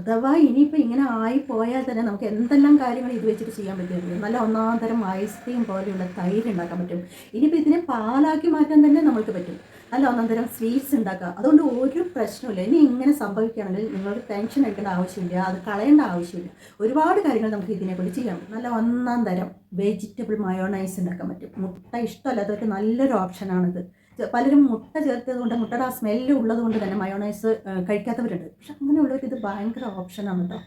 അഥവാ ഇനിയിപ്പോൾ ഇങ്ങനെ ആയി പോയാൽ തന്നെ നമുക്ക് എന്തെല്ലാം കാര്യങ്ങൾ ഇത് വെച്ചിട്ട് ചെയ്യാൻ പറ്റുമെങ്കിൽ നല്ല ഒന്നാം തരം ഐസ്ക്രീം പോലെയുള്ള തൈര് ഉണ്ടാക്കാൻ പറ്റും. ഇനിയിപ്പോൾ ഇതിനെ പാലാക്കി മാറ്റാൻ തന്നെ നമുക്ക് പറ്റും. നല്ല ഒന്നാം തരം സ്വീറ്റ്സ് ഉണ്ടാക്കുക. അതുകൊണ്ട് ഒരു പ്രശ്നമില്ല ഇനി ഇങ്ങനെ സംഭവിക്കുകയാണെങ്കിൽ നിങ്ങൾക്ക് ടെൻഷൻ എടുക്കേണ്ട ആവശ്യമില്ല. അത് കളയേണ്ട ആവശ്യമില്ല. ഒരുപാട് കാര്യങ്ങൾ നമുക്ക് ഇതിനെക്കൊണ്ട് ചെയ്യാം നല്ല ഒന്നാം തരം വെജിറ്റബിൾ മയോണൈസ് ഉണ്ടാക്കാൻ പറ്റും. മുട്ട ഇഷ്ടമല്ലാത്തവർക്ക് നല്ലൊരു ഓപ്ഷനാണിത് പലരും മുട്ട ചേർത്തത് കൊണ്ട് മുട്ടയുടെ ആ സ്മെല്ല് ഉള്ളത് കൊണ്ട് തന്നെ മയോണൈസ് കഴിക്കാത്തവരുണ്ട്. പക്ഷെ അങ്ങനെയുള്ളവർക്ക് ഇത് ഭയങ്കര ഓപ്ഷനാണ് കേട്ടോ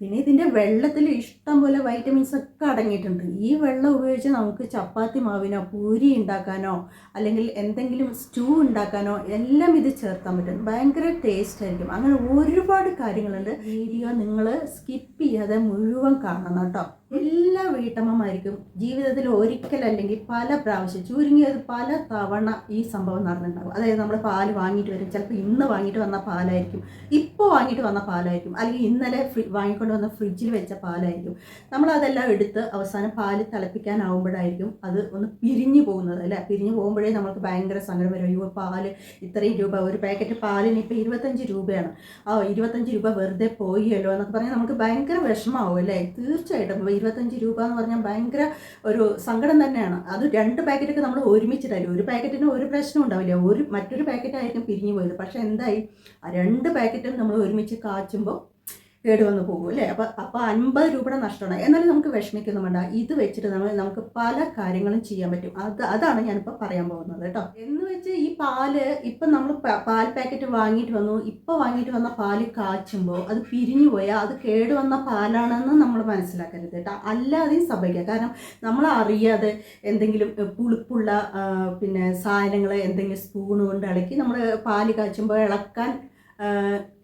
പിന്നെ ഇതിന്റെ വെള്ളത്തിൽ ഇഷ്ടം പോലെ വൈറ്റമിൻസ് ഒക്കെ അടങ്ങിയിട്ടുണ്ട്. ഈ വെള്ളം ഉപയോഗിച്ച് നമുക്ക് ചപ്പാത്തി മാവിനോ പൂരി ഉണ്ടാക്കാനോ അല്ലെങ്കിൽ എന്തെങ്കിലും സ്റ്റൂ ഉണ്ടാക്കാനോ എല്ലാം ഇത് ചേർക്കാൻ പറ്റും. ഭയങ്കര ടേസ്റ്റ് ആയിരിക്കും. അങ്ങനെ ഒരുപാട് കാര്യങ്ങളുണ്ട്. വീഡിയോ നിങ്ങൾ സ്കിപ്പ് ചെയ്യാതെ മുഴുവൻ കാണണം കേട്ടോ എല്ലാ വീട്ടമ്മമാർക്കും ജീവിതത്തിൽ ഒരിക്കലല്ലെങ്കിൽ പല പ്രാവശ്യം ചുരുങ്ങിയത് പല തവണ ഈ സംഭവം നടന്നിട്ടുണ്ടാകും. അതായത് നമ്മൾ പാൽ വാങ്ങിയിട്ട് വരും. ചിലപ്പോൾ ഇന്ന് വാങ്ങിയിട്ട് വന്ന പാലായിരിക്കും. ഇപ്പോൾ വാങ്ങിയിട്ട് വന്ന പാലായിരിക്കും. അല്ലെങ്കിൽ ഇന്നലെ ഫ്രി വാങ്ങിക്കൊണ്ട് വന്ന ഫ്രിഡ്ജിൽ വെച്ച പാലായിരിക്കും. നമ്മൾ അതെല്ലാം എടുത്ത് അവസാനം പാൽ തിളപ്പിക്കാനാവുമ്പോഴായിരിക്കും അത് ഒന്ന് പിരിഞ്ഞു പോകുന്നത് അല്ലേ? പിരിഞ്ഞു പോകുമ്പോഴേ നമുക്ക് ഭയങ്കര സങ്കടം വരും. അയ്യോ പാൽ ഇത്രയും രൂപ ഒരു പാക്കറ്റ് പാലിന് ഇപ്പോൾ ഇരുപത്തഞ്ച് രൂപയാണ്. ആ ഇരുപത്തഞ്ച് രൂപ വെറുതെ പോയല്ലോ എന്നൊക്കെ പറഞ്ഞാൽ നമുക്ക് ഭയങ്കര വിഷമാവും അല്ലേ? തീർച്ചയായിട്ടും. ഇരുപത്തഞ്ച് രൂപ എന്ന് പറഞ്ഞാൽ ഭയങ്കര ഒരു സങ്കടം തന്നെയാണ്. അത് രണ്ട് പാക്കറ്റൊക്കെ നമ്മൾ ഒരുമിച്ച് തരും ഒരു പാക്കറ്റിന് ഒരു പ്രശ്നം ഉണ്ടാവില്ല. ഒരു മറ്റൊരു പാക്കറ്റായിരിക്കും പിരിഞ്ഞു പോയത്. പക്ഷേ എന്തായി? ആ രണ്ട് പാക്കറ്റും നമ്മൾ ഒരുമിച്ച് കാച്ചുമ്പോൾ കേടുവന്ന് പോകും അല്ലേ? അപ്പോൾ അപ്പോൾ അൻപത് രൂപയുടെ നഷ്ടമാണ്. എന്നാലും നമുക്ക് വിഷമിക്കൊന്നും വേണ്ട. ഇത് വെച്ചിട്ട് നമ്മൾ നമുക്ക് പല കാര്യങ്ങളും ചെയ്യാൻ പറ്റും. അത് അതാണ് ഞാനിപ്പോൾ പറയാൻ പോകുന്നത് കേട്ടോ. എന്ന് വെച്ച് ഈ പാൽ ഇപ്പം നമ്മൾ പാൽ പാക്കറ്റ് വാങ്ങിയിട്ട് വന്നു. ഇപ്പോൾ വാങ്ങിയിട്ട് വന്ന പാൽ കാച്ചുമ്പോൾ അത് പിരിഞ്ഞു പോയാൽ അത് കേടുവന്ന പാലാണെന്ന് നമ്മൾ മനസ്സിലാക്കരുത് കേട്ടോ. അല്ലാതെയും സംഭവിക്കുക കാരണം നമ്മൾ അറിയാതെ എന്തെങ്കിലും പുളിപ്പുള്ള പിന്നെ സാധനങ്ങൾ എന്തെങ്കിലും സ്പൂൺ കൊണ്ട് ഇളക്കി നമ്മൾ പാൽ കാച്ചുമ്പോൾ ഇളക്കാൻ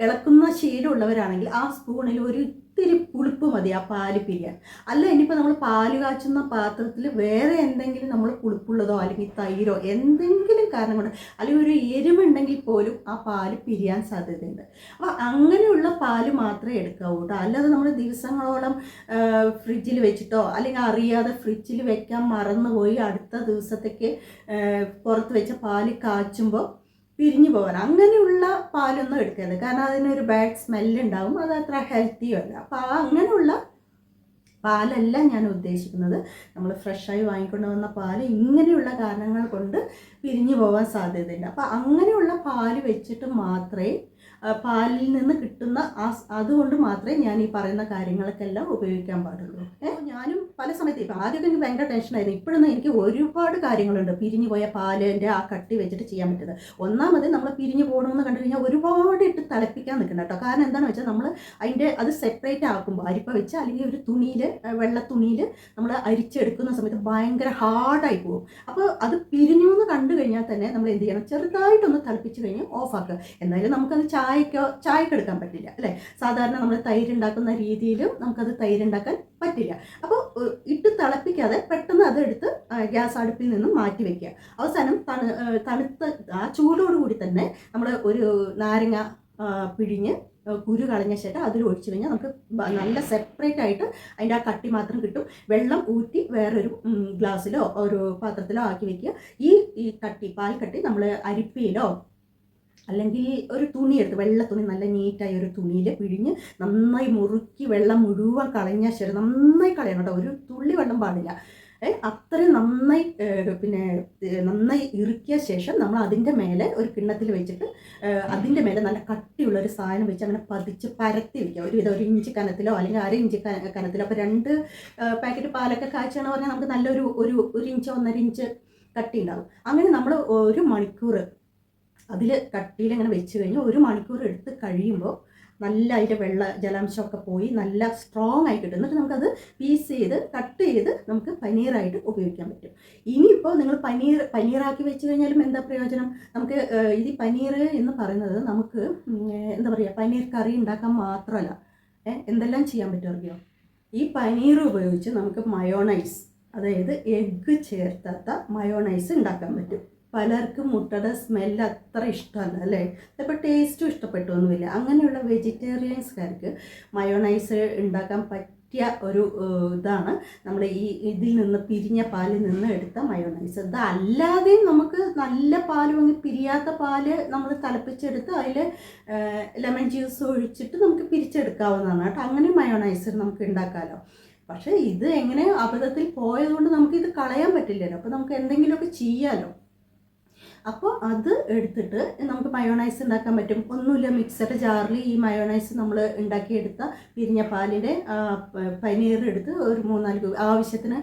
ഇളക്കുന്ന ശീലമുള്ളവരാണെങ്കിൽ ആ സ്പൂണിൽ ഒരു ഇത്തിരി പുളിപ്പ് മതി ആ പാൽ പിരിയാൻ. അല്ല ഇനിയിപ്പോൾ നമ്മൾ പാൽ കാച്ചുന്ന പാത്രത്തിൽ വേറെ എന്തെങ്കിലും നമ്മൾ പുളിപ്പുള്ളതോ അല്ലെങ്കിൽ തൈരോ എന്തെങ്കിലും കാരണം കൊണ്ട് അല്ലെങ്കിൽ ഒരു എരിവുണ്ടെങ്കിൽ പോലും ആ പാൽ പിരിയാൻ സാധ്യതയുണ്ട്. അപ്പോൾ അങ്ങനെയുള്ള പാൽ മാത്രമേ എടുക്കാവൂ കേട്ടോ അല്ലാതെ നമ്മൾ ദിവസങ്ങളോളം ഫ്രിഡ്ജിൽ വെച്ചിട്ടോ അല്ലെങ്കിൽ അറിയാതെ ഫ്രിഡ്ജിൽ വെക്കാൻ മറന്നുപോയി അടുത്ത ദിവസത്തേക്ക് പുറത്ത് വെച്ച പാൽ കാച്ചുമ്പോൾ പിരിഞ്ഞു പോകാൻ. അങ്ങനെയുള്ള പാലൊന്നും എടുക്കരുത്. കാരണം അതിനൊരു ബാഡ് സ്മെല്ല് ഉണ്ടാവും. അത് അത്ര ഹെൽത്തിയും അല്ല. അപ്പോൾ ആ അങ്ങനെയുള്ള പാലല്ല ഞാൻ ഉദ്ദേശിക്കുന്നത്. നമ്മൾ ഫ്രഷായി വാങ്ങിക്കൊണ്ട് വന്ന പാൽ ഇങ്ങനെയുള്ള കാരണങ്ങൾ കൊണ്ട് പിരിഞ്ഞു പോകാൻ സാധ്യതയുണ്ട്. അപ്പോൾ അങ്ങനെയുള്ള പാൽ വെച്ചിട്ട് മാത്രമേ പാലിൽ നിന്ന് കിട്ടുന്ന ആ അതുകൊണ്ട് മാത്രമേ ഞാൻ ഈ പറയുന്ന കാര്യങ്ങൾക്കെല്ലാം ഉപയോഗിക്കാൻ പാടുള്ളൂ. ഏ, ഞാനും പല സമയത്ത് ഇപ്പം ആദ്യമൊക്കെ എനിക്ക് ഭയങ്കര ടെൻഷനായിരുന്നു ഇപ്പോഴൊന്നും എനിക്ക് ഒരുപാട് കാര്യങ്ങളുണ്ട്. പിരിഞ്ഞു പോയ പാലിന്റെ ആ കട്ടി വെച്ചിട്ട് ചെയ്യാൻ പറ്റുന്നത്. ഒന്നാമത് നമ്മൾ പിരിഞ്ഞു പോകണമെന്ന് കണ്ടു കഴിഞ്ഞാൽ ഒരുപാട് ഇട്ട് തിളപ്പിക്കാൻ നിൽക്കണം കേട്ടോ കാരണം എന്താണെന്ന് വെച്ചാൽ നമ്മൾ അതിന്റെ അത് സെപ്പറേറ്റ് ആക്കുമ്പോൾ അരിപ്പ വെച്ച് അല്ലെങ്കിൽ ഒരു തുണിയിൽ വെള്ള തുണിയിൽ നമ്മൾ അരിച്ചെടുക്കുന്ന സമയത്ത് ഭയങ്കര ഹാർഡായി പോകും. അപ്പോൾ അത് പിരിഞ്ഞു എന്ന് കണ്ടു കഴിഞ്ഞാൽ തന്നെ നമ്മൾ എന്ത് ചെയ്യണം? ചെറുതായിട്ടൊന്ന് തിളപ്പിച്ച് കഴിഞ്ഞ് ഓഫാക്കുക എന്നാലും നമുക്കത് ചായക്കോ ചായക്ക് എടുക്കാൻ പറ്റില്ല അല്ലേ? സാധാരണ നമ്മൾ തൈര് ഉണ്ടാക്കുന്ന രീതിയിലും നമുക്കത് തൈര് ഉണ്ടാക്കാൻ പറ്റില്ല അപ്പോൾ ഇട്ട് തിളപ്പിക്കാതെ പെട്ടെന്ന് അതെടുത്ത് ഗ്യാസ് അടുപ്പിൽ നിന്നും മാറ്റി വെക്കുക. അവസാനം തണു തണുത്ത ആ ചൂടോടുകൂടി തന്നെ നമ്മൾ ഒരു നാരങ്ങ പിഴിഞ്ഞ് കുരു കളഞ്ഞ ശേഷം അതിൽ ഒഴിച്ചു കഴിഞ്ഞാൽ നമുക്ക് നല്ല സെപ്പറേറ്റ് ആയിട്ട് അതിന്റെ ആ കട്ടി മാത്രം കിട്ടും. വെള്ളം ഊറ്റി വേറൊരു ഗ്ലാസ്സിലോ ഒരു പാത്രത്തിലോ ആക്കി വെക്കുക. ഈ ഈ കട്ടി പാൽ കട്ടി നമ്മൾ അരിപ്പയിലോ അല്ലെങ്കിൽ ഒരു തുണി എടുത്ത് വെള്ള തുണി നല്ല നീറ്റായ ഒരു തുണിയിൽ പിഴിഞ്ഞ് നന്നായി മുറുക്കി വെള്ളം മുഴുവൻ കളഞ്ഞ ശരി നന്നായി കളയണം കേട്ടോ. ഒരു തുള്ളി വെള്ളം പാടില്ല. അത്രയും നന്നായി പിന്നെ നന്നായി ഇറുക്കിയ ശേഷം നമ്മൾ അതിന്റെ മേലെ ഒരു കിണ്ണത്തിൽ വെച്ചിട്ട് അതിന്റെ മേലെ നല്ല കട്ടിയുള്ള ഒരു സാധനം വെച്ച് അങ്ങനെ പതിച്ച് പരത്തി വെക്കുക. ഒരു വിധം ഒരു ഇഞ്ച് കനത്തിലോ അല്ലെങ്കിൽ അര ഇഞ്ച് കനത്തിലോ. അപ്പോൾ രണ്ട് പാക്കറ്റ് പാലൊക്കെ കാഴ്ചയാണ് പറഞ്ഞാൽ നമുക്ക് നല്ലൊരു ഒരു ഒരു ഇഞ്ച് ഒന്നര ഇഞ്ച് കട്ടി ഉണ്ടാകും അങ്ങനെ നമ്മൾ ഒരു മണിക്കൂർ അതിൽ കട്ടിയിൽ ഇങ്ങനെ വെച്ച് കഴിഞ്ഞ് ഒരു മണിക്കൂർ എടുത്ത് കഴിയുമ്പോൾ നല്ല അതിന്റെ വെള്ള ജലാംശമൊക്കെ പോയി നല്ല സ്ട്രോങ് ആയി കിട്ടും. എന്നിട്ട് നമുക്കത് പീസ് ചെയ്ത് കട്ട് ചെയ്ത് നമുക്ക് പനീറായിട്ട് ഉപയോഗിക്കാൻ പറ്റും. ഇനിയിപ്പോൾ നിങ്ങൾ പനീർ പനീറാക്കി വെച്ച് കഴിഞ്ഞാലും എന്താ പ്രയോജനം? നമുക്ക് ഇത് പനീർ എന്ന് പറയുന്നത് നമുക്ക് എന്താ പറയുക പനീർ കറി ഉണ്ടാക്കാൻ മാത്രമല്ല. എന്തെല്ലാം ചെയ്യാൻ പറ്റും അറിയോ? ഈ പനീർ ഉപയോഗിച്ച് നമുക്ക് മയോണൈസ് അതായത് എഗ്ഗ് ചേർത്താത്ത മയോണൈസ് ഉണ്ടാക്കാൻ പറ്റും. പലർക്കും മുട്ടയുടെ സ്മെല്ല് അത്ര ഇഷ്ടമല്ല അല്ലേ? ചിലപ്പോൾ ടേസ്റ്റും ഇഷ്ടപ്പെട്ടൊന്നുമില്ല അങ്ങനെയുള്ള വെജിറ്റേറിയൻസ്കാർക്ക് മയോണൈസ് ഉണ്ടാക്കാൻ പറ്റിയ ഒരു ഇതാണ്. നമ്മൾ ഈ ഇതിൽ നിന്ന് പിരിഞ്ഞ പാലിൽ നിന്ന് എടുത്ത മയോണൈസ് ഇത് അല്ലാതെയും നമുക്ക് നല്ല പാൽ വാങ്ങി പിരിയാത്ത പാൽ നമ്മൾ തിളപ്പിച്ചെടുത്ത് അതിൽ ലെമൺ ജ്യൂസ് ഒഴിച്ചിട്ട് നമുക്ക് പിരിച്ചെടുക്കാവുന്നതാണ് കേട്ടോ. അങ്ങനെ മയോണൈസ് നമുക്ക് ഉണ്ടാക്കാമല്ലോ പക്ഷേ ഇത് എങ്ങനെ അബദ്ധത്തിൽ പോയതുകൊണ്ട് നമുക്ക് ഇത് കളയാൻ പറ്റില്ലല്ലോ. അപ്പോൾ നമുക്ക് എന്തെങ്കിലുമൊക്കെ ചെയ്യാമല്ലോ അപ്പോൾ അത് എടുത്തിട്ട് നമുക്ക് മയോണൈസ് ഉണ്ടാക്കാൻ പറ്റും. ഒന്നുമില്ല മിക്സറ് ജാറിൽ ഈ മയോണൈസ് നമ്മൾ ഉണ്ടാക്കിയെടുത്ത പിരിഞ്ഞ പാലിന്റെ പനീർ എടുത്ത് ഒരു മൂന്നാൽ ആവശ്യത്തിന്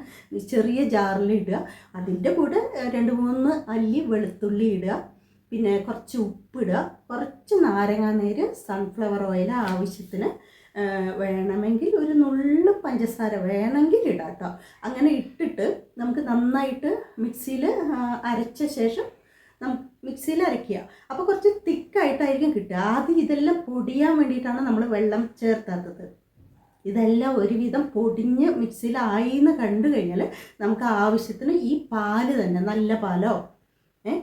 ചെറിയ ജാറിൽ ഇടുക. അതിന്റെ കൂടെ രണ്ട് മൂന്ന് അല്ലി വെളുത്തുള്ളി ഇടുക. പിന്നെ കുറച്ച് ഉപ്പിടുക കുറച്ച് നാരങ്ങാനീര് സൺഫ്ലവർ ഓയിൽ ആവശ്യത്തിന് വേണമെങ്കിൽ ഒരു നുള്ളു പഞ്ചസാര വേണമെങ്കിൽ ഇടാം കേട്ടോ അങ്ങനെ ഇട്ടിട്ട് നമുക്ക് നന്നായിട്ട് മിക്സിയിൽ അരച്ച ശേഷം മിക്സിയിൽ അരയ്ക്കുക. അപ്പോൾ കുറച്ച് തിക്കായിട്ടായിരിക്കും കിട്ടുക. ആദ്യം ഇതെല്ലാം പൊടിയാൻ വേണ്ടിയിട്ടാണ് നമ്മൾ വെള്ളം ചേർത്താത്തത്. ഇതെല്ലാം ഒരുവിധം പൊടിഞ്ഞ് മിക്സിയിലായി എന്ന് കണ്ടു കഴിഞ്ഞാൽ നമുക്ക് ആവശ്യത്തിന് ഈ പാൽ തന്നെ നല്ല പാലോ ഏ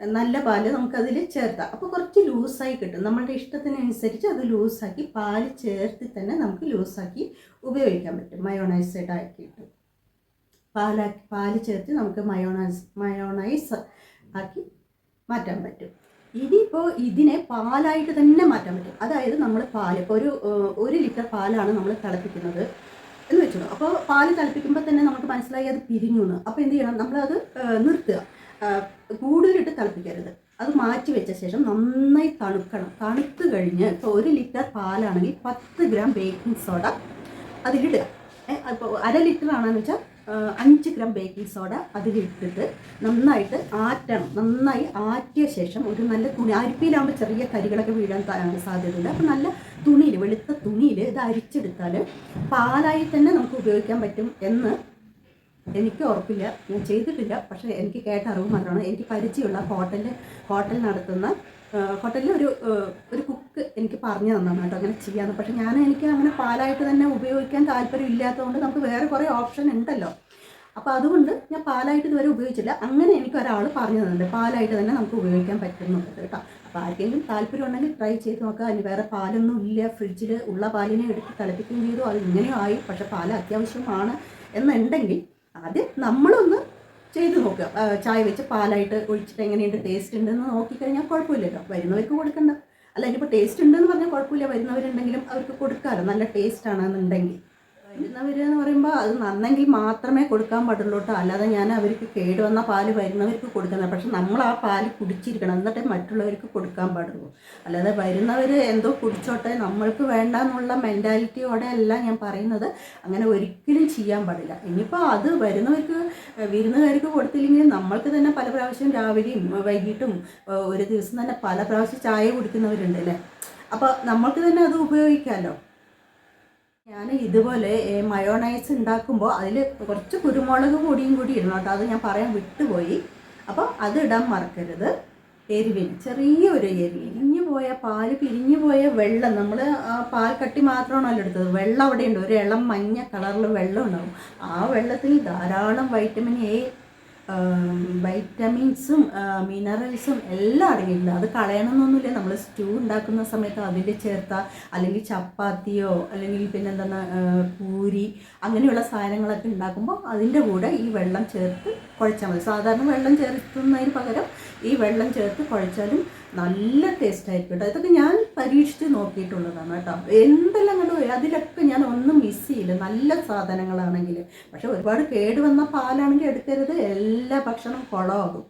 നല്ല പാൽ നമുക്കതിൽ ചേർത്താം. അപ്പോൾ കുറച്ച് ലൂസായി കിട്ടും. നമ്മളുടെ ഇഷ്ടത്തിനനുസരിച്ച് അത് ലൂസാക്കി പാൽ ചേർത്തി തന്നെ നമുക്ക് ലൂസാക്കി ഉപയോഗിക്കാൻ പറ്റും. മയോണൈസ് ആക്കിയിട്ട്. പാലാക്കി പാൽ ചേർത്ത് നമുക്ക് മയോണൈസ് മയോണൈസ് ആക്കി മാറ്റാൻ പറ്റും. ഇനിയിപ്പോൾ ഇതിനെ പാലായിട്ട് തന്നെ മാറ്റാൻ പറ്റും. അതായത് നമ്മൾ പാൽ ഇപ്പോൾ ഒരു ഒരു ലിറ്റർ പാലാണ് നമ്മൾ തിളപ്പിക്കുന്നത് എന്ന് വെച്ചോളൂ അപ്പോൾ പാൽ തിളപ്പിക്കുമ്പോൾ തന്നെ നമുക്ക് മനസ്സിലായി അത് പിരിഞ്ഞു എന്ന്. അപ്പോൾ എന്ത് ചെയ്യണം? നമ്മളത് നിർത്തുക. കൂടുതലിട്ട് തിളപ്പിക്കരുത്. അത് മാറ്റി വെച്ച ശേഷം നന്നായി തണുക്കണം. തണുത്ത് കഴിഞ്ഞ് ഇപ്പോൾ ഒരു ലിറ്റർ പാലാണെങ്കിൽ പത്ത് ഗ്രാം ബേക്കിംഗ് സോഡ അതിലിടുക. അപ്പോൾ അര ലിറ്റർ ആണെന്ന് വെച്ചാൽ അഞ്ച് ഗ്രാം ബേക്കിംഗ് സോഡ അതിൽ അതിലിട്ടിട്ട് നന്നായിട്ട് ആറ്റണം. നന്നായി ആറ്റിയ ശേഷം ഒരു നല്ല തുണി അരിപ്പിയിലാകുമ്പോൾ ചെറിയ കരികളൊക്കെ വീഴാൻ സാധ്യതയുണ്ട്. അപ്പോൾ നല്ല തുണിയിൽ വെളുത്ത തുണിയിൽ ഇത് അരിച്ചെടുത്താൽ പാലായി തന്നെ നമുക്ക് ഉപയോഗിക്കാൻ പറ്റും എന്ന് എനിക്ക് ഉറപ്പില്ല. ഞാൻ ചെയ്തിട്ടില്ല. പക്ഷേ എനിക്ക് കേട്ട അറിവ് മാത്രമാണ്. എനിക്ക് പരിചയമുള്ള ഹോട്ടലിൽ ഹോട്ടൽ നടത്തുന്ന ഹോട്ടലിൽ ഒരു ഒരു കുക്ക് എനിക്ക് പറഞ്ഞു തന്നാണ് കേട്ടോ അങ്ങനെ ചെയ്യാമെന്ന് പക്ഷേ ഞാൻ എനിക്ക് അങ്ങനെ പാലായിട്ട് തന്നെ ഉപയോഗിക്കാൻ താല്പര്യം ഇല്ലാത്തതുകൊണ്ട് നമുക്ക് വേറെ കുറേ ഓപ്ഷൻ ഉണ്ടല്ലോ. അപ്പോൾ അതുകൊണ്ട് ഞാൻ പാലായിട്ട് ഇതുവരെ ഉപയോഗിച്ചില്ല. അങ്ങനെ എനിക്ക് ഒരാൾ പറഞ്ഞു തന്നിട്ടുണ്ട്. പാലായിട്ട് തന്നെ നമുക്ക് ഉപയോഗിക്കാൻ പറ്റുന്നുണ്ട് കേട്ടോ. അപ്പോൾ ആർക്കെങ്കിലും താല്പര്യം ഉണ്ടെങ്കിൽ ട്രൈ ചെയ്ത് നോക്കുക. അതിന് വേറെ പാലൊന്നും ഇല്ല. ഫ്രിഡ്ജിൽ ഉള്ള പാലിനെ എടുത്ത് തിളപ്പിക്കുകയും ചെയ്തു. അത് ഇങ്ങനെയും ആയി. പക്ഷേ പാൽ അത്യാവശ്യമാണ് എന്നുണ്ടെങ്കിൽ ആദ്യം നമ്മളൊന്ന് ചെയ്ത് നോക്കുക. ചായ വെച്ച് പാലായിട്ട് ഒഴിച്ചിട്ട് എങ്ങനെയുണ്ട്? ടേസ്റ്റ് ഉണ്ടെന്ന് നോക്കിക്കഴിഞ്ഞാൽ കുഴപ്പമില്ലല്ലോ. വരുന്നവർക്ക് കൊടുക്കണ്ട. അല്ല ഇനിയിപ്പോൾ ടേസ്റ്റ് ഉണ്ടെന്ന് പറഞ്ഞാൽ കുഴപ്പമില്ല. വരുന്നവരുണ്ടെങ്കിലും അവർക്ക് കൊടുക്കാമല്ലോ നല്ല ടേസ്റ്റ് ആണെന്നുണ്ടെങ്കിൽ. വരുന്നവർ എന്ന് പറയുമ്പോൾ അത് നന്നെങ്കിൽ മാത്രമേ കൊടുക്കാൻ പാടുള്ളൂ കേട്ടോ അല്ലാതെ ഞാൻ അവർക്ക് കേടുവന്ന പാൽ വരുന്നവർക്ക് കൊടുക്കുന്നത് പക്ഷെ നമ്മൾ ആ പാൽ കുടിച്ചിരിക്കണം. എന്നിട്ടേ മറ്റുള്ളവർക്ക് കൊടുക്കാൻ പാടുള്ളൂ. അല്ലാതെ വരുന്നവർ എന്തോ കുടിച്ചോട്ടെ നമ്മൾക്ക് വേണ്ട എന്നുള്ള മെന്റാലിറ്റിയോടെ അല്ല ഞാൻ പറയുന്നത്. അങ്ങനെ ഒരിക്കലും ചെയ്യാൻ പാടില്ല. ഇനിയിപ്പോൾ അത് വരുന്നവർക്ക് വിരുന്നുകാർക്ക് കൊടുത്തില്ലെങ്കിൽ നമ്മൾക്ക് തന്നെ പല പ്രാവശ്യം രാവിലെയും വൈകിട്ടും ഒരു ദിവസം തന്നെ പല പ്രാവശ്യം ചായ കുടിക്കുന്നവരുണ്ട് അല്ലേ അപ്പോൾ നമ്മൾക്ക് തന്നെ അത് ഉപയോഗിക്കാമല്ലോ ഞാൻ ഇതുപോലെ മയോണൈസ് ഉണ്ടാക്കുമ്പോൾ അതിൽ കുറച്ച് കുരുമുളക് കൂടിയും കൂടി ഇടണം അത് ഞാൻ പറയാൻ വിട്ടുപോയി. അപ്പോൾ അത് ഇടാൻ മറക്കരുത്. എരിവിന് ചെറിയൊരു എരിവ്. പിരിഞ്ഞു പോയ പാൽ പിരിഞ്ഞു പോയ വെള്ളം. നമ്മൾ പാൽ കട്ടി മാത്രമാണല്ലോ എടുത്തത്. വെള്ളം അവിടെ ഉണ്ട് ഒരു ഇളം മഞ്ഞ കളറിൽ വെള്ളം ഉണ്ടാവും. ആ വെള്ളത്തിൽ ധാരാളം വൈറ്റമിൻ എ വൈറ്റമിൻസും മിനറൽസും എല്ലാം അടങ്ങിയിട്ടുണ്ട്. അത് കളയണമെന്നൊന്നുമില്ല. നമ്മൾ സ്റ്റൂ ഉണ്ടാക്കുന്ന സമയത്ത് അതിൽ ചേർത്ത അല്ലെങ്കിൽ ചപ്പാത്തിയോ അല്ലെങ്കിൽ പിന്നെ എന്താണ് പൂരി അങ്ങനെയുള്ള സാധനങ്ങളൊക്കെ ഉണ്ടാക്കുമ്പോൾ അതിന്റെ കൂടെ ഈ വെള്ളം ചേർത്ത് കുഴച്ചാൽ മതി. സാധാരണ വെള്ളം ചേർക്കുന്നതിന് പകരം ഈ വെള്ളം ചേർത്ത് കുഴച്ചാലും നല്ല ടേസ്റ്റ് ആയിരിക്കും കേട്ടോ ഇതൊക്കെ ഞാൻ പരീക്ഷിച്ച് നോക്കിയിട്ടുള്ളതാണ് കേട്ടോ. എന്തെല്ലാം കണ്ടു അതിലൊക്കെ ഞാൻ ഒന്നും മിസ് ചെയ്യില്ല. നല്ല സാധനങ്ങളാണെങ്കിൽ പക്ഷെ ഒരുപാട് കേടുവന്ന പാലാണെങ്കിൽ എടുക്കരുത്. എല്ലാ ഭക്ഷണം കുളമാകും.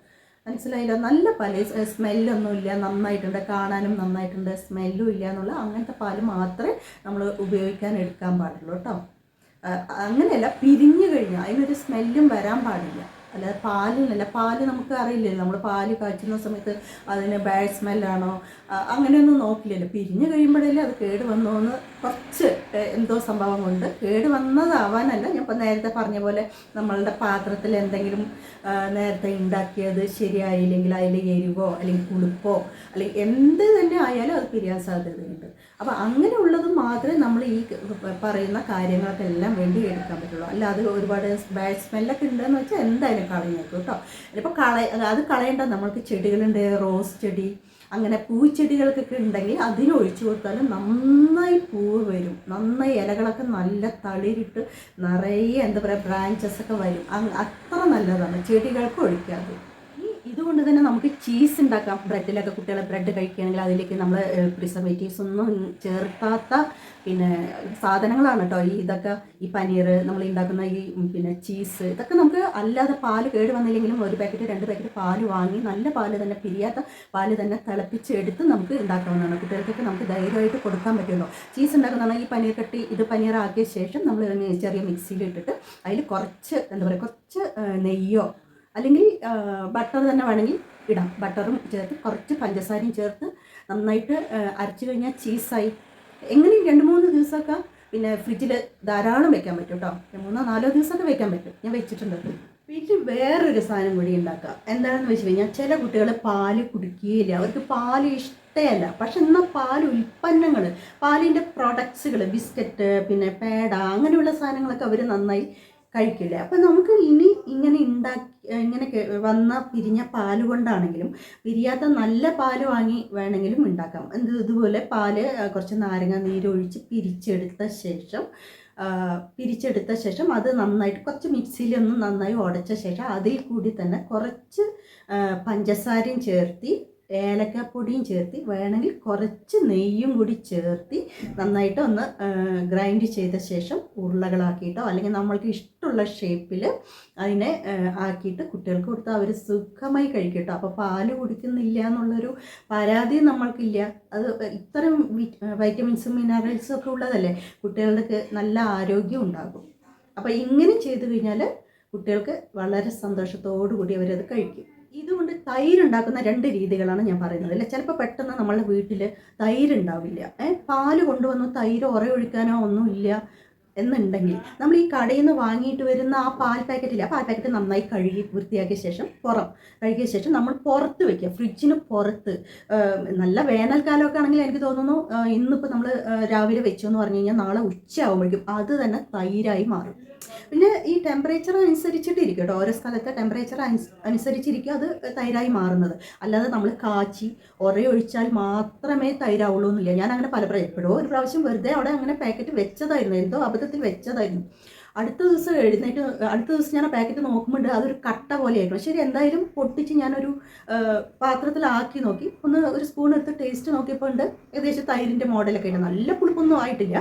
മനസ്സിലായില്ല? നല്ല പാൽ. സ്മെല്ലൊന്നുമില്ല. നന്നായിട്ടുണ്ട്. കാണാനും നന്നായിട്ടുണ്ട്. സ്മെല്ലും ഇല്ല എന്നുള്ള അങ്ങനത്തെ പാൽ മാത്രമേ നമ്മൾ ഉപയോഗിക്കാൻ എടുക്കാൻ പാടുള്ളൂ കേട്ടോ അങ്ങനെയല്ല. പിരിഞ്ഞു കഴിഞ്ഞാൽ അതിനൊരു സ്മെല്ലും വരാൻ പാടില്ല. അല്ലാതെ പാലിനല്ല പാൽ നമുക്ക് അറിയില്ലല്ലോ. നമ്മൾ പാൽ കാച്ചുന്ന സമയത്ത് അതിന് ബാഡ് സ്മെല്ലാണോ അങ്ങനെയൊന്നും നോക്കില്ലല്ലോ. പിരിഞ്ഞു കഴിയുമ്പോഴല്ലേ അത് കേട് വന്നോന്ന് കുറച്ച് എന്തോ സംഭവം കൊണ്ട് കേട് വന്നതാവാനല്ല ഞാൻ നേരത്തെ പറഞ്ഞ പോലെ നമ്മളുടെ പാത്രത്തിൽ എന്തെങ്കിലും നേരത്തെ ഉണ്ടാക്കിയത് ശരിയായില്ലെങ്കിൽ അതിൽ എരിവോ അല്ലെങ്കിൽ പുളിപ്പോ അല്ലെങ്കിൽ എന്ത് തന്നെ ആയാലും അത് പിരിയാൻ സാധ്യതയുണ്ട്. അപ്പോൾ അങ്ങനെയുള്ളത് മാത്രമേ നമ്മൾ ഈ പറയുന്ന കാര്യങ്ങളൊക്കെ എല്ലാം വേണ്ടി എടുക്കാൻ പറ്റുള്ളൂ. അല്ലാതെ ഒരുപാട് ബാഡ് സ്മെല്ലൊക്കെ ഉണ്ടെന്ന് വെച്ചാൽ എന്തായാലും കളഞ്ഞേക്കും കേട്ടോ. ഇപ്പോൾ കള അത് കളയേണ്ട നമ്മൾക്ക് ചെടികളുണ്ട് റോസ് ചെടി അങ്ങനെ പൂച്ചെടികൾക്കൊക്കെ ഉണ്ടെങ്കിൽ അതിനൊഴിച്ചു കൊടുത്താലും നന്നായി പൂവ് വരും. നന്നായി ഇലകളൊക്കെ നല്ല തളിരിട്ട് നിറയെ എന്താ പറയുക ബ്രാഞ്ചസ് ഒക്കെ വരും. അത്ര നല്ലതാണ്. ചെടികൾക്ക് ഒഴിക്കാതെ. ഇതുകൊണ്ട് തന്നെ നമുക്ക് ചീസ് ഉണ്ടാക്കാം. ബ്രെഡിലൊക്കെ കുട്ടികളെ ബ്രെഡ് കഴിക്കുകയാണെങ്കിൽ അതിലേക്ക് നമ്മൾ പ്രിസർവേറ്റീവ്സ് ഒന്നും ചേർക്കാത്ത പിന്നെ സാധനങ്ങളാണ് കേട്ടോ. ഈ ഇതൊക്കെ ഈ പനീർ നമ്മൾ ഉണ്ടാക്കുന്ന ഈ പിന്നെ ചീസ് ഇതൊക്കെ നമുക്ക് അല്ലാതെ പാൽ കേട് വന്നില്ലെങ്കിലും ഒരു പാക്കറ്റ് രണ്ട് പാക്കറ്റ് പാൽ വാങ്ങി നല്ല പാൽ തന്നെ പിരിയാത്ത പാൽ തന്നെ തിളപ്പിച്ചെടുത്ത് നമുക്ക് ഉണ്ടാക്കാവുന്നതാണ്. കുട്ടികൾക്കൊക്കെ നമുക്ക് ധൈര്യമായിട്ട് കൊടുക്കാൻ പറ്റുമല്ലോ. ചീസ് ഉണ്ടാക്കുന്നതാണ് ഈ പനീർ കട്ടി ഇത് പനീർ ആക്കിയ ശേഷം നമ്മൾ ചെറിയ മിക്സിയിൽ ഇട്ടിട്ട് അതിൽ കുറച്ച് എന്താ പറയുക കുറച്ച് നെയ്യോ അല്ലെങ്കിൽ ബട്ടർ തന്നെ വേണമെങ്കിൽ ഇടാം. ബട്ടറും ചേർത്ത് കുറച്ച് പഞ്ചസാരയും ചേർത്ത് നന്നായിട്ട് അരച്ചു കഴിഞ്ഞാൽ ചീസായി എങ്ങനെയും രണ്ട് മൂന്ന് ദിവസമൊക്കെ പിന്നെ ഫ്രിഡ്ജിൽ ധാരാളം വെക്കാൻ പറ്റും കേട്ടോ മൂന്നോ നാലോ ദിവസമൊക്കെ വെക്കാൻ പറ്റും. ഞാൻ വെച്ചിട്ടുണ്ട്. വീട്ടിൽ വേറൊരു സാധനം കൂടി ഉണ്ടാക്കാം. എന്താണെന്ന് വെച്ച് കഴിഞ്ഞാൽ ചില കുട്ടികൾ പാൽ കുടിക്കുകയില്ല. അവർക്ക് പാൽ ഇഷ്ടമല്ല. പക്ഷെ എന്നാൽ പാൽ ഉൽപ്പന്നങ്ങൾ പാലിന്റെ പ്രോഡക്ട്സുകൾ ബിസ്ക്കറ്റ് പിന്നെ പേട അങ്ങനെയുള്ള സാധനങ്ങളൊക്കെ അവർ നന്നായി കഴിക്കില്ല? അപ്പം നമുക്ക് ഇനി ഇങ്ങനെ ഉണ്ടാക്കി ഇങ്ങനെ വന്ന പിരിഞ്ഞ പാൽ കൊണ്ടാണെങ്കിലും പിരിയാത്ത നല്ല പാൽ വാങ്ങി വേണമെങ്കിലും ഉണ്ടാക്കാം. എന്ത് ഇതുപോലെ പാൽ കുറച്ച് നാരങ്ങ നീരൊഴിച്ച് പിരിച്ചെടുത്ത ശേഷം പിരിച്ചെടുത്ത ശേഷം അത് നന്നായിട്ട് കുറച്ച് മിക്സിയിലൊന്ന് നന്നായി ഉടച്ച ശേഷം അതിൽ കൂടി തന്നെ കുറച്ച് പഞ്ചസാരയും ചേർത്തി ഏലക്കപ്പൊടിയും ചേർത്തി വേണമെങ്കിൽ കുറച്ച് നെയ്യും കൂടി ചേർത്തി നന്നായിട്ട് ഒന്ന് ഗ്രൈൻഡ് ചെയ്ത ശേഷം ഉരുളകളാക്കിയിട്ടോ അല്ലെങ്കിൽ നമ്മൾക്ക് ഇഷ്ടമുള്ള ഷേപ്പിൽ അതിനെ ആക്കിയിട്ട് കുട്ടികൾക്ക് കൊടുത്താൽ അവർ സുഖമായി കഴിക്കട്ടോ കേട്ടോ. അപ്പോൾ പാൽ കുടിക്കുന്നില്ല എന്നുള്ളൊരു പരാതി നമ്മൾക്കില്ല. അത് ഇത്തരം വൈറ്റമിൻസും മിനറൽസും ഒക്കെ ഉള്ളതല്ലേ കുട്ടികൾക്ക് നല്ല ആരോഗ്യം ഉണ്ടാകും. അപ്പോൾ ഇങ്ങനെ ചെയ്തു കഴിഞ്ഞാൽ കുട്ടികൾക്ക് വളരെ സന്തോഷത്തോടു കൂടി അവരത് കഴിക്കും. ഇതുകൊണ്ട് തൈരുണ്ടാക്കുന്ന രണ്ട് രീതികളാണ് ഞാൻ പറയുന്നത്. അല്ലെ? ചിലപ്പോൾ പെട്ടെന്ന് നമ്മളുടെ വീട്ടിൽ തൈരുണ്ടാവില്ല ഏ പാൽ കൊണ്ടുവന്നു തൈര് ഉറയൊഴിക്കാനോ ഒന്നുമില്ല. എന്നുണ്ടെങ്കിൽ നമ്മൾ ഈ കടയിൽ നിന്ന് വാങ്ങിയിട്ട് വരുന്ന ആ പാൽ പാക്കറ്റില്ല ആ പാൽ പാക്കറ്റ് നന്നായി കഴുകി വൃത്തിയാക്കിയ ശേഷം പുറം കഴുകിയ ശേഷം നമ്മൾ പുറത്ത് വെക്കുക. ഫ്രിഡ്ജിന് പുറത്ത് നല്ല വേനൽക്കാലമൊക്കെ ആണെങ്കിൽ എനിക്ക് തോന്നുന്നു ഇന്നിപ്പോൾ നമ്മൾ രാവിലെ വെച്ചു എന്ന് പറഞ്ഞു കഴിഞ്ഞാൽ നാളെ ഉച്ചയാകുമ്പോഴേക്കും അത് തന്നെ തൈരായി മാറും. പിന്നെ ഈ ടെമ്പറേച്ചർ അനുസരിച്ചിട്ട് ഇരിക്കും കേട്ടോ ഓരോ സ്ഥലത്തെ ടെമ്പറേച്ചർ അനുസരിച്ചിരിക്കും അത് തൈരായി മാറുന്നത്. അല്ലാതെ നമ്മൾ കാച്ചി ഒരയൊഴിച്ചാൽ മാത്രമേ തൈരാവുള്ളൂ എന്നില്ല. ഞാൻ അങ്ങനെ പല പ്രയപ്പെടുമോ ഒരു പ്രാവശ്യം വെറുതെ അവിടെ അങ്ങനെ പാക്കറ്റ് വെച്ചതായിരുന്നു. എന്തോ അബദ്ധത്തിൽ വെച്ചതായിരുന്നു. അടുത്ത ദിവസം എഴുന്നേറ്റ് അടുത്ത ദിവസം ഞാൻ ആ പാക്കറ്റ് നോക്കുമ്പോൾ അതൊരു കട്ട പോലെ ആയിരുന്നു ശരി എന്തായാലും പൊട്ടിച്ച് ഞാനൊരു പാത്രത്തിലാക്കി നോക്കി. ഒന്ന് ഒരു സ്പൂൺ എടുത്ത് ടേസ്റ്റ് നോക്കിയപ്പോൾ ഉണ്ട് ഏകദേശം തൈരിന്റെ മോഡലൊക്കെ ഉണ്ട് നല്ല പുളിപ്പൊന്നും ആയിട്ടില്ല.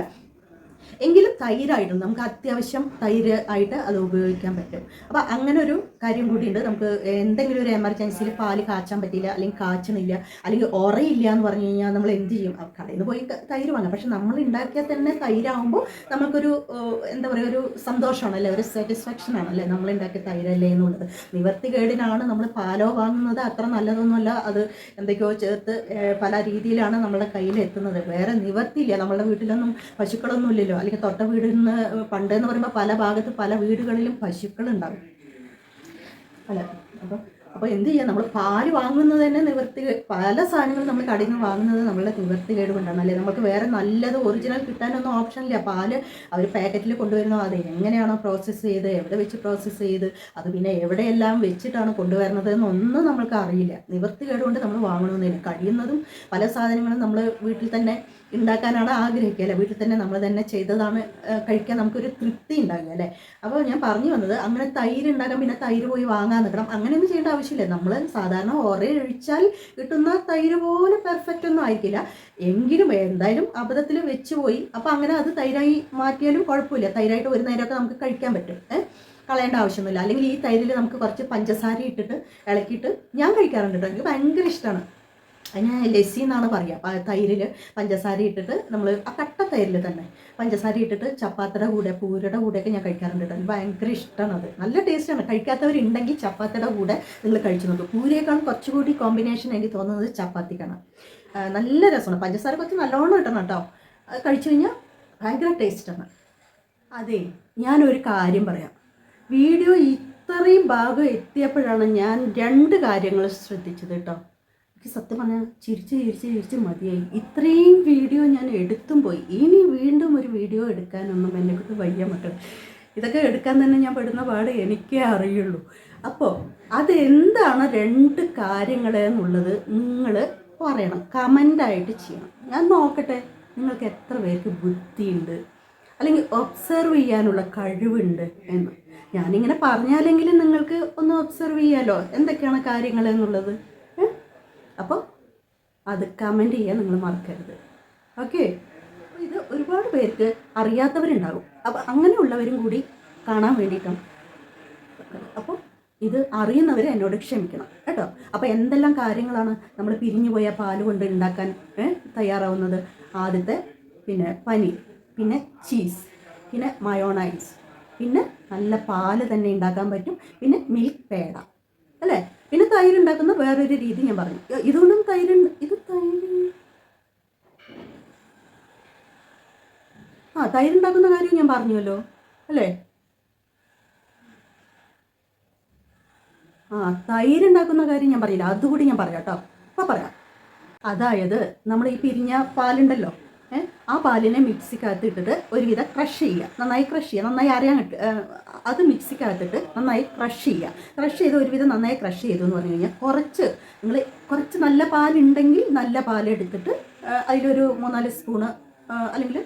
എങ്കിലും തൈരായിട്ടുണ്ട്. നമുക്ക് അത്യാവശ്യം തൈര് ആയിട്ട് അത് ഉപയോഗിക്കാൻ പറ്റും. അപ്പോൾ അങ്ങനെ ഒരു കാര്യം കൂടിയുണ്ട്. നമുക്ക് എന്തെങ്കിലും ഒരു എമർജൻസിയിൽ പാൽ കാച്ചാൻ പറ്റില്ല അല്ലെങ്കിൽ കാച്ചണില്ല അല്ലെങ്കിൽ ഉറയില്ല എന്ന് പറഞ്ഞു കഴിഞ്ഞാൽ നമ്മൾ എന്ത് ചെയ്യും? കടയിൽ നിന്ന് പോയി തൈര് വാങ്ങാം. പക്ഷെ നമ്മൾ ഉണ്ടാക്കിയാൽ തന്നെ തൈരാകുമ്പോൾ നമുക്കൊരു എന്താ പറയുക ഒരു സന്തോഷമാണല്ലേ? ഒരു സാറ്റിസ്ഫാക്ഷൻ ആണല്ലേ നമ്മൾ ഉണ്ടാക്കിയ തൈരല്ലേ എന്നുള്ളത്. നിവർത്തികേടിനാണ് നമ്മൾ പാലോ വാങ്ങുന്നത്. അത്ര നല്ലതൊന്നുമല്ല. അത് എന്തൊക്കെയോ ചേർത്ത് പല രീതിയിലാണ് നമ്മുടെ കയ്യിൽ എത്തുന്നത്. വേറെ നിവർത്തിയില്ല. നമ്മുടെ വീട്ടിലൊന്നും പശുക്കളൊന്നും ഇല്ലല്ലോ. അല്ലെങ്കിൽ തൊട്ട വീടിൽ നിന്ന് പണ്ട് എന്ന് പറയുമ്പോൾ പല ഭാഗത്ത് പല വീടുകളിലും പശുക്കളുണ്ടാവും. അല്ല അപ്പം അപ്പോൾ എന്ത് ചെയ്യാം? നമ്മൾ പാൽ വാങ്ങുന്നത് തന്നെ നിവർത്തി പല സാധനങ്ങളും നമ്മൾ കടയിൽ നിന്ന് വാങ്ങുന്നത് നമ്മളുടെ നിവർത്തികേട് കൊണ്ടാണ്. അല്ലേ? നമുക്ക് വേറെ നല്ലത് ഒറിജിനൽ കിട്ടാനൊന്നും ഓപ്ഷനില്ല പാൽ അവർ പാക്കറ്റിൽ കൊണ്ടുവരുന്നോ? അത് എങ്ങനെയാണോ പ്രോസസ്സ് ചെയ്ത് എവിടെ വെച്ച് പ്രോസസ്സ് ചെയ്ത് അത് പിന്നെ എവിടെയെല്ലാം വെച്ചിട്ടാണ് കൊണ്ടുവരുന്നത് എന്നൊന്നും നമ്മൾക്ക് അറിയില്ല. നിവർത്തികേട് കൊണ്ട് നമ്മൾ വാങ്ങണമെന്നില്ല കഴിയുന്നതും പല സാധനങ്ങളും നമ്മൾ വീട്ടിൽ തന്നെ ഉണ്ടാക്കാനാണ് ആഗ്രഹിക്കുക അല്ലേ? വീട്ടിൽ തന്നെ നമ്മൾ തന്നെ ചെയ്തതാണ് കഴിക്കാൻ നമുക്കൊരു തൃപ്തി ഉണ്ടാകുക അല്ലേ? അപ്പോൾ ഞാൻ പറഞ്ഞു വന്നത് അങ്ങനെ തൈര് ഉണ്ടാക്കാൻ പിന്നെ തൈര് പോയി വാങ്ങാൻ നിൽക്കണം. അങ്ങനെയൊന്നും ചെയ്യേണ്ട ആവശ്യമില്ല. നമ്മൾ സാധാരണ ഒരേ ഒഴിച്ചാൽ കിട്ടുന്ന തൈര് പോലെ പെർഫെക്റ്റ് ഒന്നും ആയിരിക്കില്ല. എങ്കിലും എന്തായാലും അബദ്ധത്തിൽ വെച്ച് പോയി. അപ്പോൾ അങ്ങനെ അത് തൈരായി മാറ്റിയാലും കുഴപ്പമില്ല. തൈരായിട്ട് ഒരു നേരമൊക്കെ നമുക്ക് കഴിക്കാൻ പറ്റും കളയേണ്ട ആവശ്യമൊന്നുമില്ല. അല്ലെങ്കിൽ ഈ തൈരിൽ നമുക്ക് കുറച്ച് പഞ്ചസാര ഇട്ടിട്ട് ഇളക്കിയിട്ട് ഞാൻ കഴിക്കാറുണ്ട് കേട്ടോ. എനിക്ക് ഭയങ്കര ഇഷ്ടമാണ്. അതിന് ലസ്സി എന്നാണ് പറയുക. തൈരിൽ പഞ്ചസാര ഇട്ടിട്ട് നമ്മൾ ആ കട്ട തൈരിൽ തന്നെ പഞ്ചസാര ഇട്ടിട്ട് ചപ്പാത്തിയുടെ കൂടെ പൂരയുടെ കൂടെയൊക്കെ ഞാൻ കഴിക്കാറുണ്ട് കേട്ടോ. ഭയങ്കര ഇഷ്ടമാണ് അത്. നല്ല ടേസ്റ്റാണ് കഴിക്കാത്തവരുണ്ടെങ്കിൽ ചപ്പാത്തിയുടെ കൂടെ നിങ്ങൾ കഴിച്ചു നോക്കും. പൂരയേക്കാൾ കുറച്ചുകൂടി കോമ്പിനേഷൻ എനിക്ക് തോന്നുന്നത് ചപ്പാത്തിക്കാണ്. നല്ല രസമാണ്. പഞ്ചസാര കുറച്ച് നല്ലോണം കിട്ടണം കേട്ടോ. അത് കഴിച്ചു കഴിഞ്ഞാൽ ഭയങ്കര ടേസ്റ്റാണ് അതെ ഞാനൊരു കാര്യം പറയാം. വീഡിയോ ഇത്രയും ഭാഗം എത്തിയപ്പോഴാണ് ഞാൻ രണ്ട് കാര്യങ്ങൾ ശ്രദ്ധിച്ചത് കേട്ടോ. എനിക്ക് സത്യം പറഞ്ഞാൽ ചിരിച്ച് ചിരിച്ച് ചിരിച്ച് മതിയായി. ഇത്രയും വീഡിയോ ഞാൻ എടുത്തും പോയി. ഇനി വീണ്ടും ഒരു വീഡിയോ എടുക്കാനൊന്നും എന്നെ കൊണ്ട് വയ്യ മക്കൾ ഇതൊക്കെ എടുക്കാൻ തന്നെ ഞാൻ പെടുന്ന പാട് എനിക്കേ അറിയുള്ളൂ. അപ്പോൾ അതെന്താണ് രണ്ട് കാര്യങ്ങൾ എന്നുള്ളത് നിങ്ങൾ പറയണം. കമന്റായിട്ട് ചെയ്യണം. ഞാൻ നോക്കട്ടെ നിങ്ങൾക്ക് എത്ര പേർക്ക് ബുദ്ധിയുണ്ട്? അല്ലെങ്കിൽ ഒബ്സർവ് ചെയ്യാനുള്ള കഴിവുണ്ട് എന്ന്. ഞാനിങ്ങനെ പറഞ്ഞാലെങ്കിലും നിങ്ങൾക്ക് ഒന്ന് ഒബ്സർവ് ചെയ്യാലോ? എന്തൊക്കെയാണ് കാര്യങ്ങൾ എന്നുള്ളത്? അപ്പോൾ അത് കമന്റ് ചെയ്യാൻ നിങ്ങൾ മറക്കരുത്. ഓക്കെ ഇത് ഒരുപാട് പേർക്ക് അറിയാത്തവരുണ്ടാകും അപ്പോൾ അങ്ങനെയുള്ളവരും കൂടി കാണാൻ വേണ്ടിയിട്ടാണ്. അപ്പോൾ ഇത് അറിയുന്നവർ എന്നോട് ക്ഷമിക്കണം കേട്ടോ. അപ്പോൾ എന്തെല്ലാം കാര്യങ്ങളാണ് നമ്മൾ പിരിഞ്ഞു പോയ പാൽ കൊണ്ട് ഉണ്ടാക്കാൻ തയ്യാറാവുന്നത്? ആദ്യത്തെ പിന്നെ പനി പിന്നെ ചീസ് പിന്നെ മയോണൈസ് പിന്നെ നല്ല പാൽ തന്നെ ഉണ്ടാക്കാൻ പറ്റും. പിന്നെ മിൽക്ക് പേട. അല്ലേ? പിന്നെ തൈര് ഉണ്ടാക്കുന്ന വേറൊരു രീതി ഞാൻ പറഞ്ഞു. ഇതുകൊണ്ടും തൈര് ഇത് തൈര്. ആ തൈര് ഉണ്ടാക്കുന്ന കാര്യം ഞാൻ പറഞ്ഞുവല്ലോ. അല്ലേ? ആ തൈര് ഉണ്ടാക്കുന്ന കാര്യം ഞാൻ പറയില്ല. അതുകൂടി ഞാൻ പറയാം കേട്ടോ. അപ്പോൾ പറയാം. അതായത് നമ്മൾ ഈ പിരിഞ്ഞ പാലുണ്ടല്ലോ. ആ പാലിനെ മിക്സിക്കകത്ത് ഒരുവിധം ക്രഷ് ചെയ്യുക. നന്നായി ക്രഷ് ചെയ്യുക. നന്നായി അറിയാൻ അത് മിക്സിക്കകത്തിട്ട് നന്നായി ക്രഷ് ചെയ്യുക. ക്രഷ് ചെയ്ത് ഒരുവിധം നന്നായി ക്രഷ് ചെയ്തു എന്ന് പറഞ്ഞു കഴിഞ്ഞാൽ കുറച്ച് നിങ്ങൾ കുറച്ച് നല്ല പാലുണ്ടെങ്കിൽ നല്ല പാലെടുത്തിട്ട് അതിലൊരു മൂന്നാൽ സ്പൂണ് അല്ലെങ്കിൽ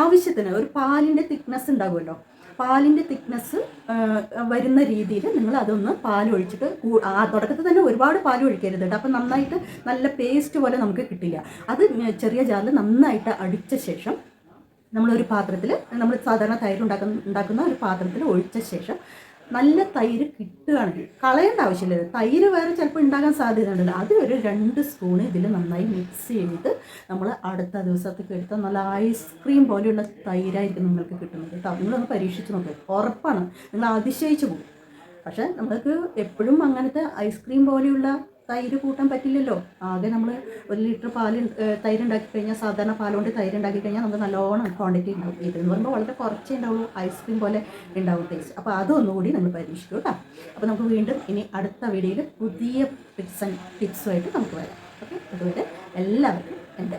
ആവശ്യത്തിന് ഒരു പാലിന്റെ തിക്നെസ് ഉണ്ടാകുമല്ലോ. പാലിന്റെ തിക്നെസ് വരുന്ന രീതിയിൽ നിങ്ങൾ അതൊന്ന് പാൽ ഒഴിച്ചിട്ട് ആ തുടക്കത്തിൽ തന്നെ ഒരുപാട് പാൽ ഒഴിക്കരുത് കേട്ടോ. അപ്പം നന്നായിട്ട് നല്ല പേസ്റ്റ് പോലെ നമുക്ക് കിട്ടില്ല. അത് ചെറിയ ജാറിൽ നന്നായിട്ട് അടിച്ച ശേഷം നമ്മളൊരു പാത്രത്തിൽ നമ്മൾ സാധാരണ തൈര് ഉണ്ടാക്കുന്ന ഉണ്ടാക്കുന്ന ഒരു പാത്രത്തിൽ ഒഴിച്ച ശേഷം നല്ല തൈര് കിട്ടുകയാണെങ്കിൽ കളയേണ്ട ആവശ്യമില്ല. തൈര് വേറെ ചിലപ്പോൾ ഉണ്ടാകാൻ സാധ്യതയുണ്ടല്ലോ അതിലൊരു രണ്ട് സ്പൂൺ ഇതിൽ നന്നായി മിക്സ് ചെയ്ത് നമ്മൾ അടുത്ത ദിവസത്തേക്ക് എടുത്ത നല്ല ഐസ്ക്രീം പോലെയുള്ള തൈരായിരിക്കും നിങ്ങൾക്ക് കിട്ടുന്നത്. കേട്ടോ നിങ്ങളൊന്ന് പരീക്ഷിച്ച് നോക്കുക ഉറപ്പാണ്. നിങ്ങൾ അതിശയിച്ചു പോകും പക്ഷേ നമ്മൾക്ക് എപ്പോഴും അങ്ങനത്തെ ഐസ്ക്രീം പോലെയുള്ള തൈര് കൂട്ടാൻ പറ്റില്ലല്ലോ. ആകെ നമ്മൾ ഒരു ലിറ്റർ പാൽ തൈര് ഉണ്ടാക്കി കഴിഞ്ഞാൽ സാധാരണ പാൽ കൊണ്ട് തൈര് ഉണ്ടാക്കി കഴിഞ്ഞാൽ നമുക്ക് നല്ലോണം ക്വാണ്ടിറ്റി ഉണ്ടാവും ഇതെന്ന് പറയുമ്പോൾ വളരെ കുറച്ചേ ഉണ്ടാവുള്ളൂ ഐസ്ക്രീം പോലെ ഉണ്ടാവും ടേസ്റ്റ് അപ്പോൾ അതൊന്നുകൂടി നമ്മൾ പരീക്ഷിക്കും കേട്ടോ അപ്പോൾ നമുക്ക് വീണ്ടും ഇനി അടുത്ത വീഡിയോയിൽ പുതിയ ടിപ്സ് ആൻഡ് ടിപ്സുമായിട്ട് നമുക്ക് വരാം. ഓക്കെ അതുപോലെ എല്ലാവർക്കും എന്റെ